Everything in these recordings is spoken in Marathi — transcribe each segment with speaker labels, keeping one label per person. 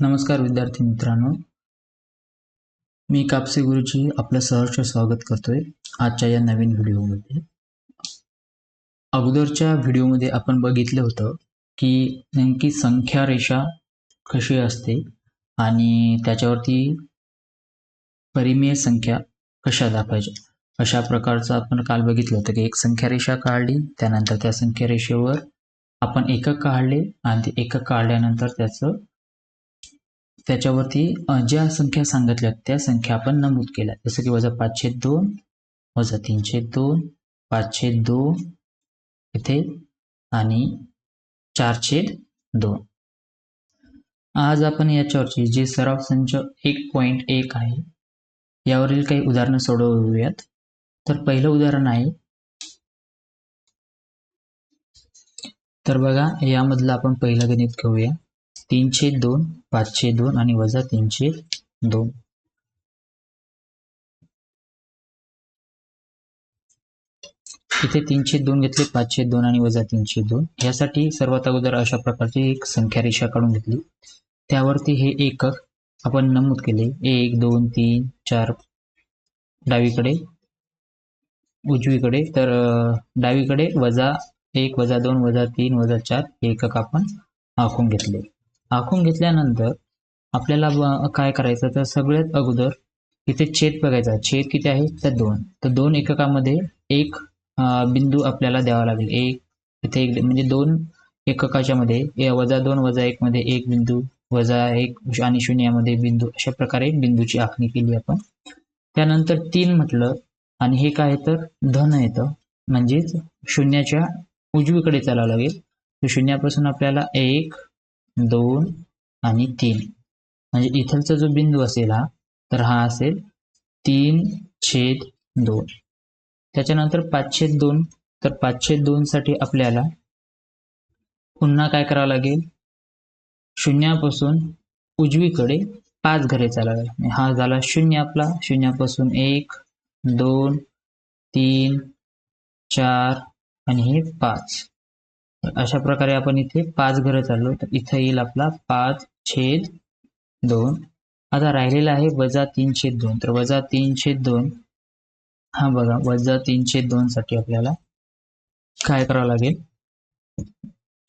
Speaker 1: नमस्कार विद्यार्थी मित्रांनो. मी कापसे गुरुजी आपलं सहर्ष स्वागत करतोय आजच्या या नवीन व्हिडिओमध्ये. अगोदरच्या व्हिडिओमध्ये आपण बघितलं होतं की नेमकी संख्या रेषा कशी असते आणि त्याच्यावरती परिमेय संख्या कशा दाखवायच्या? अशा प्रकारचं आपण काल बघितलं होतं की एक संख्या रेषा काढली त्यानंतर त्या संख्या रेषेवर आपण एकक काढले आणि ते एकक काढल्यानंतर त्याचं त्याच्यावरती ज्या संख्या सांगितल्या त्या संख्या आपण नमूद केल्या जसं की वजा पाचशे दोन वजा तीनशे दोन पाचशे दोन इथे आणि चारशे दोन. आज आपण याच्यावरची जे सराव संच एक पॉईंट एक आहे यावरील काही उदाहरणं सोडवूयात. तर पहिलं उदाहरण आहे तर बघा यामधलं आपण पहिलं गणित घेऊया. तीनशे दोन पाचशे दोन आणि वजा तीनशे दोन. इथे तीनशे दोन घेतले पाचशे दोन आणि वजा तीनशे दोन. यासाठी सर्वात अगोदर अशा प्रकारची एक संख्या रेषा काढून घेतली. त्यावरती हे एकक आपण नमूद केले. एक दोन तीन चार डावीकडे उजवीकडे. तर डावीकडे वजा एक वजा दोन वजा तीन वजा चार एकक आपण आखून घेतले. आखून घेतल्यानंतर आपल्याला काय करायचं? तर सगळ्यात अगोदर इथे छेद बघायचा. छेद किती आहे? तर दोन. तर दोन एककामध्ये एक बिंदू आपल्याला द्यावा लागेल. एक इथे एक म्हणजे दोन एककाच्या मध्ये वजा दोन वजा एक मध्ये एक बिंदू वजा एक आणि शून्यामध्ये बिंदू अशा प्रकारे बिंदूची आखणी केली आपण. त्यानंतर तीन म्हटलं आणि हे काय तर धन येतं. म्हणजेच शून्याच्या उजवीकडे चालावं लागेल. शून्यापासून आपल्याला एक दोन आणि तीन. म्हणजे इथलचा जो बिंदू असेल हा तर हा असेल तीन छेद दोन. त्याच्यानंतर पाचशे दोन तर पाचशे दोन साठी आपल्याला पुन्हा काय करावं लागेल? शून्यापासून उजवीकडे पाच घरे चालावे म्हणजे हा झाला शून्य आपला. शून्यापासून एक दोन तीन चार आणि हे पाच. तर अशा प्रकारे आपण इथे पाच घरं चाललो. तर इथं येईल आपला पाच छेद दोन. आता राहिलेला आहे वजा तीनशे दोन. तर वजा तीनशे दोन हा बघा वजा तीनशे दोन साठी आपल्याला काय करावं लागेल?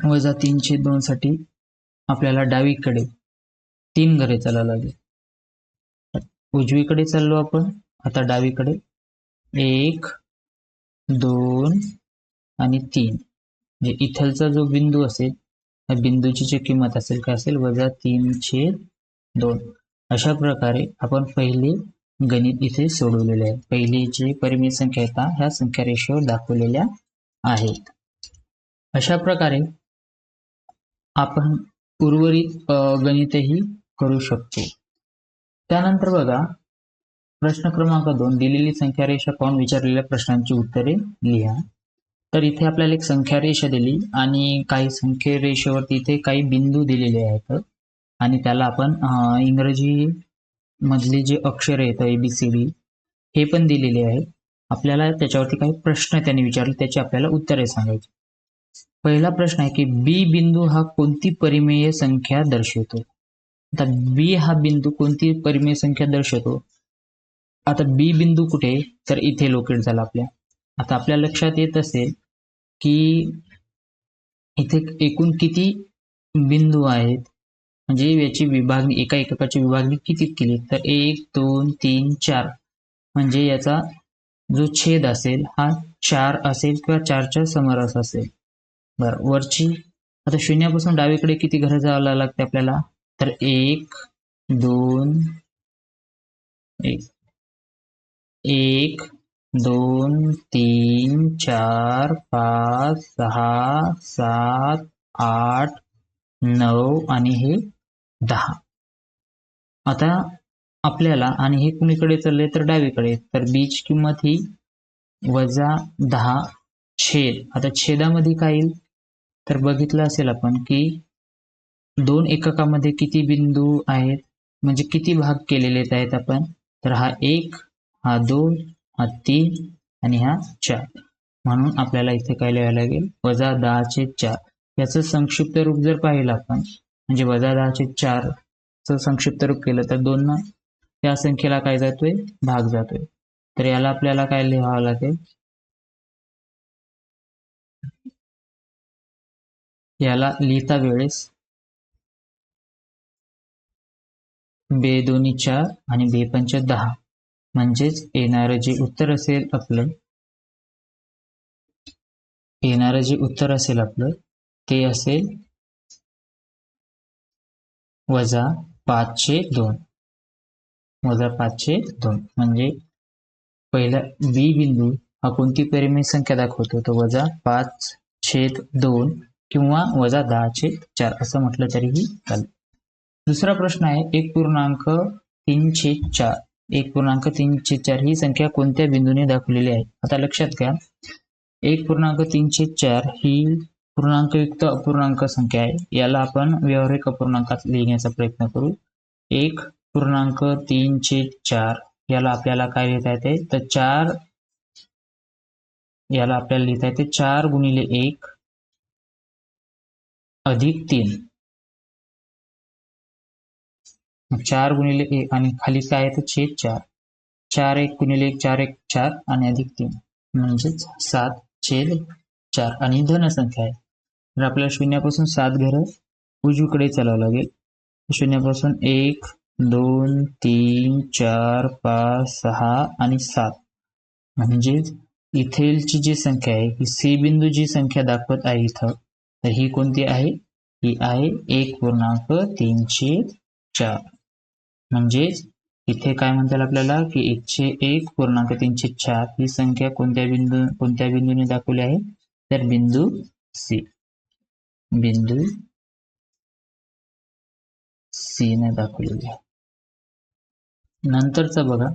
Speaker 1: वजा तीनशे दोन साठी आपल्याला डावीकडे तीन घरे चालावं लागेल. उजवीकडे चाललो आपण आता डावीकडे. एक दोन आणि तीन. म्हणजे इथलचा जो बिंदू असेल त्या बिंदूची जी किंमत असेल काय असेल? वजा तीनशे दोन. अशा प्रकारे आपण पहिले गणित इथे सोडवलेले आहे. पहिली जी परिमित संख्या आहेत ह्या संख्या रेषेवर दाखवलेल्या आहेत. अशा प्रकारे आपण उर्वरित गणितही करू शकतो. त्यानंतर बघा प्रश्न क्रमांक दोन दिलेली संख्या रेषा पाहून विचारलेल्या प्रश्नांची उत्तरे लिहा. तर इथे आपल्याला एक संख्या रेषा दिली आणि काही संख्ये रेषेवरती इथे काही बिंदू दिलेले आहेत. आणि त्याला आपण इंग्रजी मधले जे अक्षर आहेत ए बी सी डी हे पण दिलेले आहे आपल्याला त्याच्यावरती काही प्रश्न त्यांनी विचारले त्याची आपल्याला उत्तरे सांगायची. पहिला प्रश्न आहे की बी बिंदू हा कोणती परिमेय संख्या दर्शवतो? आता बी हा बिंदू कोणती परिमेय संख्या दर्शवतो? आता बी बिंदू कुठे? तर इथे लोकेट झाला आपल्या. आता आपल्या लक्षात येत असेल की इथे एकूण किती बिंदू आहेत? म्हणजे याची विभागणी एका एककाची विभागणी किती केली? तर एक दोन तीन चार. म्हणजे याचा जो छेद असेल हा चार असेल किंवा चारच्या समरस असेल. बरं वरची आता शून्यापासून डावीकडे किती घरं जायला लागते आपल्याला? तर एक दोन एक. एक दोन तीन चार पाच सहा सात आठ नऊ आणि हे दहा. आता आपल्याला आणि हे कुणीकडे चालले तर डावीकडे. तर बीच किंमत ही वजा दहा छेद. आता छेदामध्ये काय येईल? तर बघितलं असेल आपण की दोन एककामध्ये किती बिंदू आहेत? म्हणजे किती भाग केलेले आहेत आपण? तर हा एक हा दोन हा तीन आणि हा चार. म्हणून आपल्याला इथे काय लिहायला लागेल? वजा दहाचे चार. याचं संक्षिप्त रूप जर पाहिलं आपण म्हणजे वजा दहाचे चार च संक्षिप्त रूप केलं तर दोन त्या संख्येला काय जातोय? भाग जातोय. तर याला आपल्याला काय लिहावं लागेल? याला लिहिता वेळेस बे दोन्ही चार आणि बे पंच दहा. म्हणजेच येणारं जे उत्तर असेल आपलं येणारं जे उत्तर असेल आपलं ते असेल वजा पाचशे दोन. वजा पाचशे दोन. म्हणजे पहिला बी बिंदू हा कोणती परिमेय संख्या दाखवतो? तो वजा पाच छेद दोन किंवा वजा दहा छेद चार असं म्हटलं तरीही चालेल. दुसरा प्रश्न आहे एक पूर्णांक तीन छेद चार. एक पूर्णांक तीनशे चार. ही संख्या कोणत्या बिंदूने दाखवलेली आहे? आता लक्षात घ्या. एक पूर्णांक तीनशे चार ही पूर्णांकयुक्त अपूर्णांक संख्या आहे. याला आपण व्यावहारिक अपूर्णांकात लिहिण्याचा प्रयत्न करू. एक पूर्णांक तीनशे चार. याला आपल्याला काय लिहिता येते? तर चार याला आपल्याला लिहिता येते. चार गुणिले एक अधिक तीन. चार गुणिले एक आणि खाली काय आहे तर छेद चार. चार एक गुणिले एक चार एक चार आणि अधिक तीन. म्हणजेच सात छेद चार आणि धनसंख्या आहे. तर आपल्याला शून्यापासून सात घरं उजवीकडे चालावं लागेल. शून्यापासून एक दोन तीन चार पाच सहा आणि सात. म्हणजेच इथेलची जी संख्या आहे ही सी बिंदू जी संख्या दाखवत आहे इथं तर ही कोणती आहे? ही आहे एक पूर्णांक तीनशे चार. म्हणजेच इथे काय म्हणता येईल आपल्याला की एकशे एक पूर्णांक तीनशे चार ही संख्या कोणत्या बिंदू कोणत्या बिंदूने दाखवली आहे? तर बिंदू सी. बिंदू सी ने दाखवलेली आहे. नंतरचा बघा.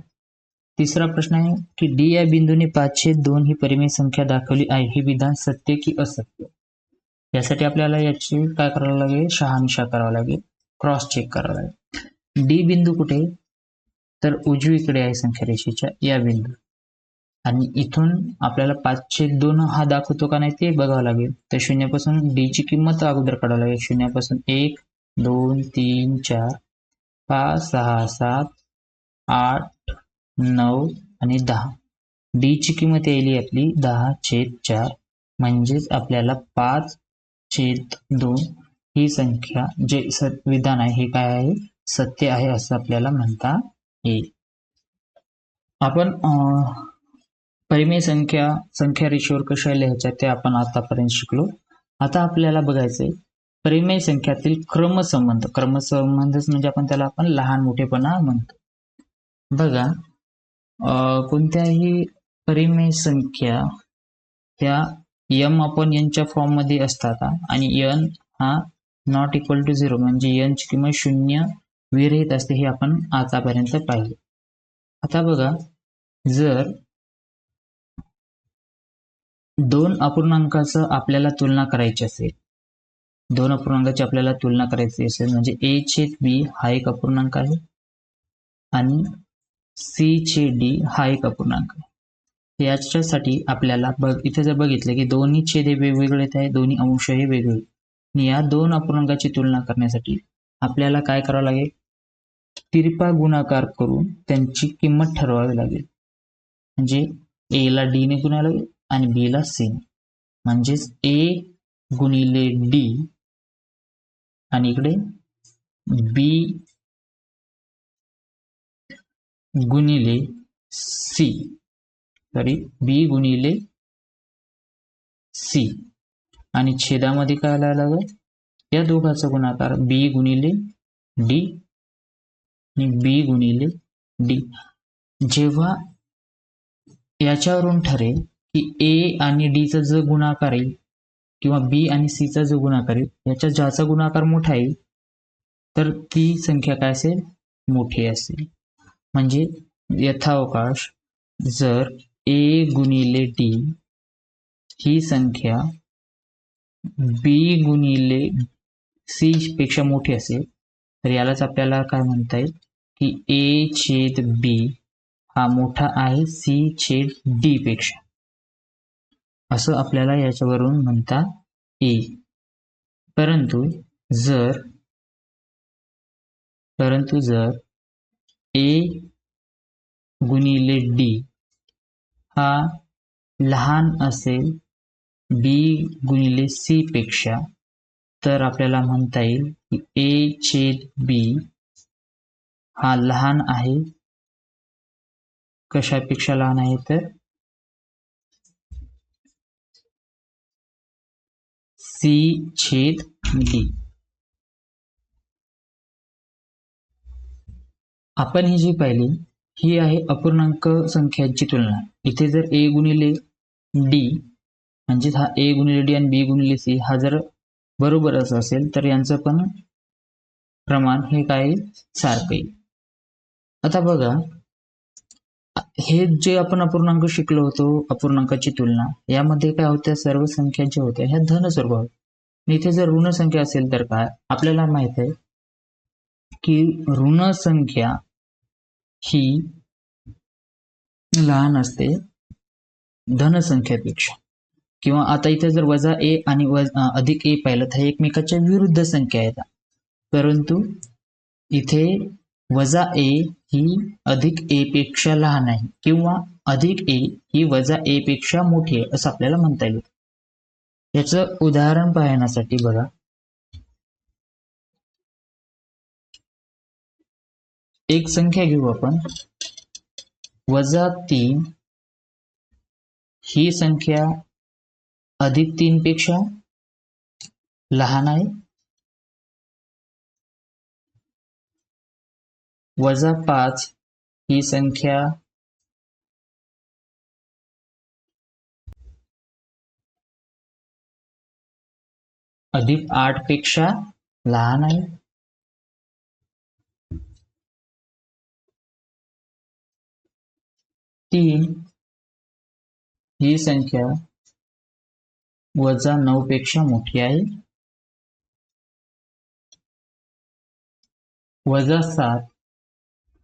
Speaker 1: तिसरा प्रश्न आहे की डी या बिंदूने पाचशे दोन ही परिमेय संख्या दाखवली आहे. हे विधान सत्य की असत्य? यासाठी आपल्याला याची काय करावं लागेल? शहानिशा करावं लागेल. क्रॉस चेक करावं लागेल. डी बिंदू कुठे? तर उजवीकडे आहे संख्या रेषेच्या या बिंदू. आणि इथून आपल्याला पाचशे दोन हा दाखवतो का नाही ते बघावं लागेल. तर शून्यापासून डी ची किंमत अगोदर काढावं लागेल. शून्यापासून एक दोन तीन चार पाच सहा सात आठ नऊ आणि दहा. डी ची किंमत येईल आपली दहा छेद चार. म्हणजेच आपल्याला पाच छेद दोन ही संख्या जे विधान आहे हे काय आहे? सत्य आहे असं आपल्याला म्हणता येईल. आपण परिमेय संख्या संख्या रेषेवर कशा लिहायच्या ते आपण आतापर्यंत शिकलो. आता आपल्याला बघायचंय परिमेय संख्यातील क्रमसंबंध क्रमसंबंधच म्हणजे आपण त्याला आपण लहान मोठेपणा म्हणतो. बघा कोणत्याही परिमेय संख्या ह्या यम आपण यांच्या फॉर्ममध्ये असतात आणि यन हा नॉट इक्वल टू झिरो म्हणजे यनची किंमत शून्य विरहित असते हे आपण आतापर्यंत पाहिले. आता बघा जर दोन अपूर्णांकाचं आपल्याला तुलना करायची असेल दोन अपूर्णांकाची आपल्याला तुलना करायची असेल म्हणजे ए छेद बी हा एक अपूर्णांक आहे आणि सी छेद डी हा एक अपूर्णांक आहे. याच्यासाठी आपल्याला बघ इथे जर बघितलं की दोन्ही छेद हे वेगवेगळे आहे दोन्ही अंश हे वेगवेगळे आणि या दोन अपूर्णांकाची तुलना करण्यासाठी आपल्याला काय करावं लागेल? तिरपा गुणाकार करून त्यांची किंमत ठरवावी लागेल. म्हणजे ए ला डी ने गुणायला लागेल आणि बी ला सी म्हणजेच ए गुणिले डी आणि इकडे बी गुणिले सी सॉरी बी गुणिले सी आणि छेदामध्ये काय लावायला लागेल? या दोघांचा गुणाकार बी गुणिले डी आणि बी गुणिले डी जेव्हा याच्यावरून ठरेल की ए आणि डीचा जो गुणाकार येईल किंवा बी आणि सीचा जो गुणाकार येईल याच्या ज्याचा गुणाकार मोठा येईल तर ती संख्या काय असेल? मोठी असेल. म्हणजे यथावकाश जर ए गुणिले डी ही संख्या बी गुणिले सी पेक्षा मोठी असेल तर यालाच आपल्याला काय म्हणता येईल? की ए छेद बी हा मोठा आहे सी छेद डी पेक्षा. असं आपल्याला याच्यावरून म्हणता येईल. परंतु जर परंतु जर ए गुणिले डी हा लहान असेल बी गुणिले सी पेक्षा तर आपल्याला म्हणता येईल की ए छेद बी हा लहान आहे. कशापेक्षा लहान आहे तर? सी छेद डी आपण ही जी पाहिली ही आहे अपूर्णांक संख्यांची तुलना. इथे जर ए गुणिले डी म्हणजेच हा ए गुणिले डी आणि बी गुणिले सी हा जर बरोबरच असेल तर यांचं पण प्रमाण हे काय सारखं येईल आता बघा हे जे आपण अपूर्णांक शिकलो होतो अपूर्णांकाची तुलना यामध्ये काय होत्या सर्व संख्या ज्या होत्या ह्या धन स्वरूप इथे जर ऋण संख्या असेल तर काय आपल्याला माहीत आहे की ऋण संख्या ही लहान असते धनसंख्यापेक्षा किंवा आता इथे जर वजा ए आणि अधिक ए पाहिलं तर एकमेकाच्या विरुद्ध संख्या आहेत. परंतु इथे वजा ए ही अधिक ए पेक्षा लहान आहे किंवा अधिक ए ही वजा ए पेक्षा मोठी आहे असं आपल्याला म्हणता येईल. याचं उदाहरण पाहण्यासाठी बघा. एक संख्या घेऊ आपण. वजा तीन ही संख्या अधिक तीन पेक्षा लहान आहे. वजा पाच ही संख्या अधिक आठ पेक्षा लहान आहे. तीन ही संख्या वजा नऊ पेक्षा मोठी आहे. वजा सात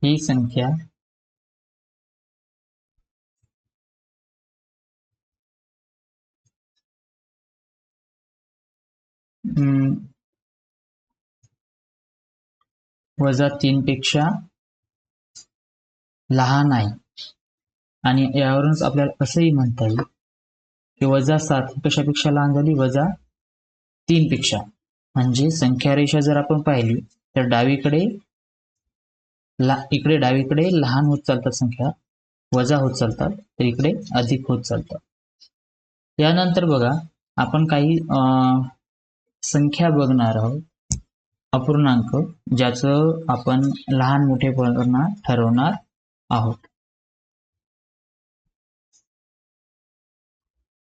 Speaker 1: ही संख्या. वजा तीन पेक्षा लहान आहे. आणि यावरूनच आपल्याला असंही म्हणता येईल. की वजा सात कशापेक्षा लहान झाली? वजा तीन पेक्षा. म्हणजे संख्या रेषा जर आपण पाहिली तर डावीकडे ला इकडे डावीकडे लहान होत चालतात संख्या वजा होत चालतात तर इकडे अधिक होत चालतात. यानंतर बघा आपण काही संख्या बघणार आहोत. अपूर्णांक ज्याचं आपण लहान मोठेपणा ठरवणार आहोत.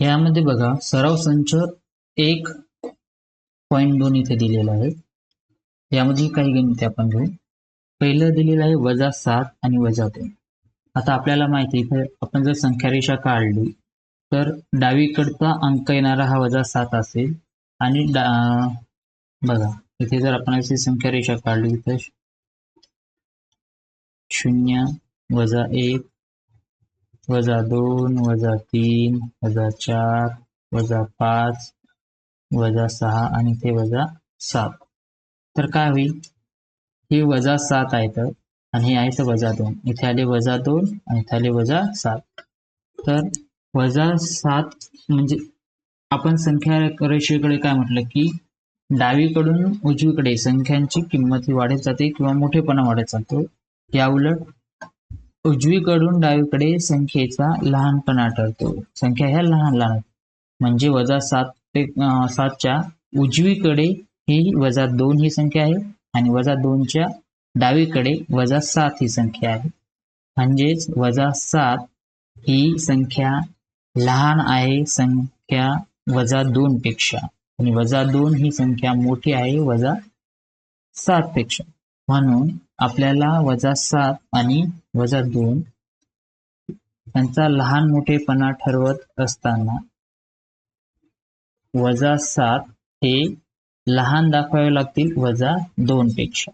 Speaker 1: यामध्ये बघा सराव संच एक पॉईंट दोन इथे दिलेला आहे. यामध्ये काही गणिते आपण घेऊ. पहिलं दिलेलं आहे वजा सात आणि वजा दोन. आता आपल्याला माहिती आहे आपण जर संख्या रेषा काढली तर डावीकडचा अंक येणारा हा वजा सात असेल. आणि डा बघा इथे जर आपण अशी संख्या रेषा काढली तर शून्य वजा एक वजा दोन वजा तीन वजा चार वजा पाच वजा सहा आणि ते वजा सात. तर काय होईल? हे वजा सात आहेत आणि हे आहेत वजा दोन. इथे आले वजा दोन आणि इथे आले वजा सात. तर वजा सात म्हणजे आपण संख्या रेषेकडे काय म्हटलं की डावीकडून उजवीकडे संख्यांची किंमत ही वाढत जाते किंवा मोठेपणा वाढत जातो. या उलट उजवीकडून डावीकडे संख्येचा लहानपणा ठरतो संख्या ह्या लहान लहान म्हणजे वजा सात ते सातच्या उजवीकडे ही वजा दोन ही संख्या आहे आणि वजा दोनच्या डावीकडे वजा सात ही संख्या आहे. म्हणजेच वजा सात ही संख्या लहान आहे संख्या वजा दोन पेक्षा. आणि वजा दोन ही संख्या मोठी आहे वजा सात पेक्षा. म्हणून आपल्याला वजा सात आणि वजा दोन. यांचा लहान मोठेपणा ठरवत असताना वजा सात हे लहान दाखवावे लागतील वजा दोन पेक्षा